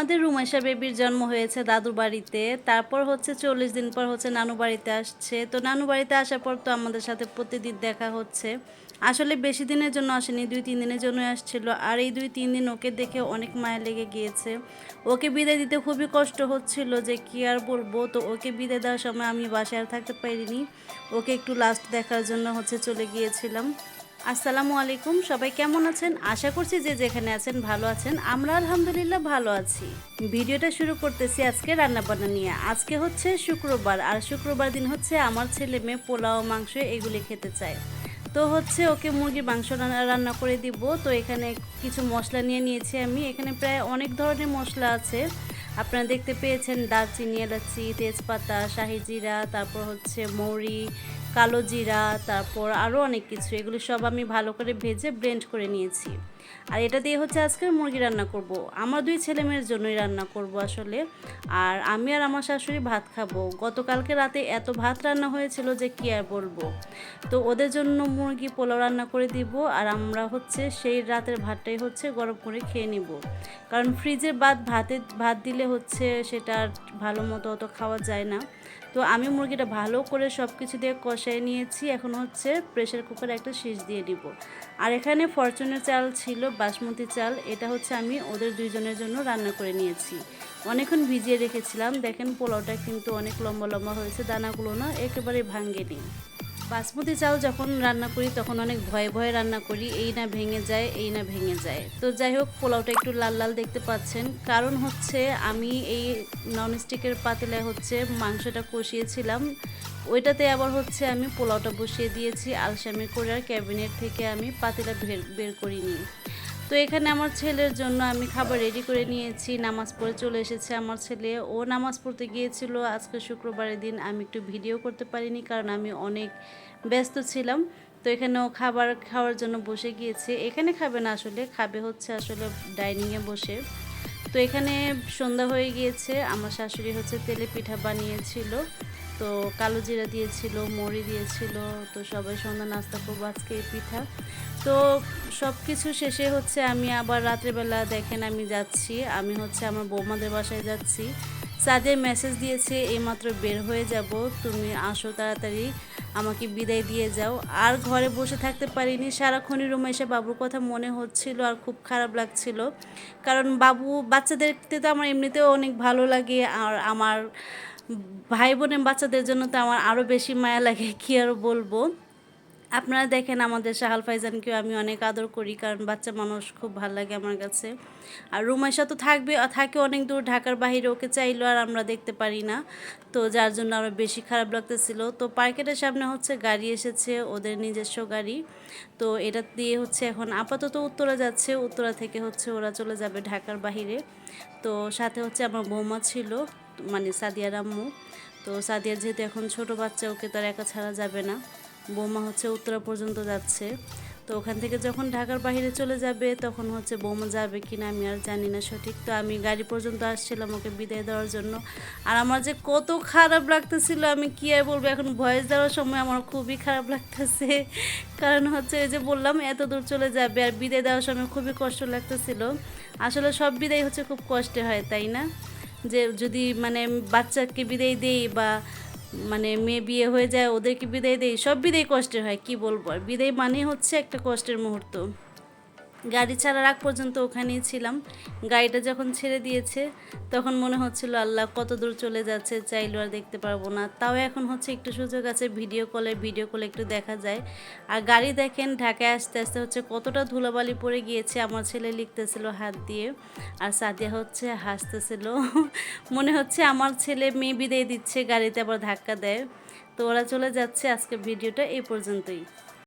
আমাদের রুমাইশা বেবির জন্ম হয়েছে দাদু বাড়িতে। তারপর হচ্ছে চল্লিশ দিন পর হচ্ছে নানু বাড়িতে আসছে। তো নানু বাড়িতে আসার পর তো আমাদের সাথে প্রতিদিন দেখা হচ্ছে। আসলে বেশি দিনের জন্য আসেনি, দুই তিন দিনের জন্য আসছিল। আর এই দুই তিন দিন ওকে দেখে অনেক মায়া লেগে গিয়েছে। ওকে বিদায় দিতে খুবই কষ্ট হচ্ছিল যে কি আর বলব? তো ওকে বিদায় দেওয়ার সময় আমি বাসায় আর থাকতে পারিনি। ওকে একটু লাস্ট দেখার জন্য হচ্ছে চলে গিয়েছিলাম। আসসালামু আলাইকুম, সবাই কেমন আছেন? আশা করছি যে যেখানে আছেন ভালো আছেন। আমরা আলহামদুলিল্লাহ ভালো আছি। ভিডিওটা শুরু করতেছি আজকে রান্নাবান্না নিয়ে। আজকে হচ্ছে শুক্রবার, আর শুক্রবার দিন হচ্ছে আমার ছেলে মেয়ে পোলাও, মাংস এগুলি খেতে চায়। তো হচ্ছে ওকে মুরগির মাংস রান্না রান্না করে দিব। তো এখানে কিছু মশলা নিয়ে নিয়েছি আমি। এখানে প্রায় অনেক ধরনের মশলা আছে। আপনারা দেখতে পেয়েছেন দারচিনি, এলাচি, তেজপাতা, শাহি জিরা, তারপর হচ্ছে মৌরি কালো জিরা, তারপর আরও অনেক কিছু, এগুলো সব আমি ভালো করে ভেজে ব্লেন্ড করে নিয়েছি। আর এটা দিয়ে হচ্ছে আজকে মুরগি রান্না করব। আমার দুই ছেলে মেয়ের জন্যই রান্না করব আসলে। আর আমি আর আমার শাশুড়ি ভাত খাব। গতকালকে রাতে এত ভাত রান্না হয়েছিল যে কি আর বলব। তো ওদের জন্য মুরগি পোলাও রান্না করে দিব। আর আমরা হচ্ছে সেই রাতের ভাতটাই হচ্ছে গরম করে খেয়ে নিব। কারণ ফ্রিজে ভাত ভাতে, ভাত দিলে হচ্ছে সেটা ভালো মতো অত খাওয়া যায় না। তো আমি মুরগিটা ভালো করে সব কিছু দিয়ে কষাই নিয়েছি। এখন হচ্ছে প্রেশার কুকারে একটা শীষ দিয়ে দিব। আর এখানে ফরচুনের চাল ছিল বাসমতি চাল, এটা হচ্ছে আমি ওদের দুইজনের জন্য রান্না করে নিয়েছি। অনেকক্ষণ ভিজিয়ে রেখেছিলাম, দেখেন পোলাওটা কিন্তু অনেক লম্বা লম্বা হয়েছে, দানাগুলো না একেবারে ভাঙ্গেনি। বাসমতি চাল যখন রান্না করি, তখন অনেক ভয়ে ভয়ে রান্না করি, এই না ভেঙে যায়, এই না ভেঙে যায়। তো যাই হোক, পোলাওটা একটু লাল লাল দেখতে পাচ্ছেন। কারণ হচ্ছে, আমি এই ননস্টিকের পাতিলায় হচ্ছে মাংসটা কষিয়েছিলাম। ওইটাতে আবার হচ্ছে আমি পোলাওটা বসিয়ে দিয়েছি, আলসামি করে আর ক্যাবিনেট থেকে আমি পাতিলা বের বের করিনি। তো এখানে আমার ছেলের জন্য আমি খাবার রেডি করে নিয়েছি, নামাজ পড়ে চলে এসেছে আমার ছেলে। ও নামাজ পড়তে গিয়েছিল, আজকে শুক্রবারের দিন আমি একটু ভিডিও করতে পারিনি কারণ আমি অনেক ব্যস্ত ছিলাম। তো এখানে ও খাবার খাওয়ার জন্য বসে গিয়েছে। এখানে খাবে না আসলে, খাবে হচ্ছে আসলে ডাইনিংয়ে বসে। তো এখানে সন্ধ্যা হয়ে গিয়েছে, আমার শাশুড়ি হচ্ছে তেলে পিঠা বানিয়েছিল। তো কালো জিরা দিয়েছিল, মরি দিয়েছিল, তো সবাই সন্ধ্যা নাস্তা করব আজকে এই পিঠা। তো সব কিছু শেষে হচ্ছে আমি আবার রাত্রেবেলা দেখেন আমি যাচ্ছি। আমি হচ্ছে আমার বৌমাদের বাসায় যাচ্ছি। সাদের মেসেজ দিয়েছে, এইমাত্র বের হয়ে যাব, তুমি আসো তাড়াতাড়ি, আমাকে বিদায় দিয়ে যাও। আর ঘরে বসে থাকতে পারিনি, সারাক্ষণই রুমে এসে বাবুর কথা মনে হচ্ছিল আর খুব খারাপ লাগছিল। কারণ বাবু, বাচ্চাদেরকে তো আমার এমনিতেও অনেক ভালো লাগে, আর আমার ভাই বোনের বাচ্চাদের জন্য তো আমার আরও বেশি মায়া লাগে, কী আর বলব? আপনারা দেখেন আমাদের শাহাল ফাইজানকেও আমি অনেক আদর করি, কারণ বাচ্চা মানুষ খুব ভালো লাগে আমার কাছে। আর রুমাইশা তো থাকবে থাকে অনেক দূর, ঢাকার বাহিরে ওকে চাইলো আর আমরা দেখতে পারি না। তো যার জন্য আরও বেশি খারাপ লাগতেছিল। তো পার্কেটের সামনে হচ্ছে গাড়ি এসেছে, ওদের নিজস্ব গাড়ি। তো এটা দিয়ে হচ্ছে এখন আপাতত উত্তরা যাচ্ছে, উত্তরা থেকে হচ্ছে ওরা চলে যাবে ঢাকার বাহিরে তো সাথে হচ্ছে আমার বৌমা ছিল। মানে সাদিয়ার আম্মু তো সাদিয়ার যেহেতু এখন ছোট বাচ্চা, ওকে তার একা ছাড়া যাবে না। বৌমা হচ্ছে উত্তরা পর্যন্ত যাচ্ছে। তো ওখান থেকে যখন ঢাকার বাইরে চলে যাবে, তখন হচ্ছে বৌমা যাবে কি না আমি আর জানি না সঠিক। তো আমি গাড়ি পর্যন্ত আসছিলাম ওকে বিদায় দেওয়ার জন্য। আর আমার যে কত খারাপ লাগতেছিল, আমি কী আর বলব, এখন ভয়েস দেওয়ার সময় আমার খুবই খারাপ লাগতেছে। কারণ হচ্ছে এই যে বললাম, এত দূর চলে যাবে আর বিদায় দেওয়ার সময় খুবই কষ্ট লাগতেছিল। আসলে সব বিদায় হচ্ছে খুব কষ্টে হয়, তাই না? যে যদি মানে বাচ্চাকে বিদায় দেই বা মানে মেয়ে বিয়ে হয়ে যায়, ওদেরকে বিদায় দেই, সব বিদায় কষ্টের হয়, কি বলব? আর বিদায় মানে হচ্ছে একটা কষ্টের মুহূর্ত। গাড়ি ছাড়ার আগ পর্যন্ত ওখানেই ছিলাম। গাড়িটা যখন ছেড়ে দিয়েছে, তখন মনে হচ্ছিল, আল্লাহ, কত দূর চলে যাচ্ছে চাইলো আর দেখতে পারব না। তাও এখন হচ্ছে একটু সুযোগ আছে ভিডিও কলে ভিডিও কলে একটু দেখা যায়। আর গাড়ি দেখেন, ঢাকায় আসতে আসতে হচ্ছে কতটা ধুলাবালি পড়ে গিয়েছে। আমার ছেলে লিখতেছিল হাত দিয়ে, আর সাদিয়া হচ্ছে হাসতেছিল। মনে হচ্ছে আমার ছেলে মেয়ে বিদায় দিচ্ছে, গাড়িতে আবার ধাক্কা দেয়। তো ওরা চলে যাচ্ছে আজকে ভিডিওটা এই পর্যন্তই।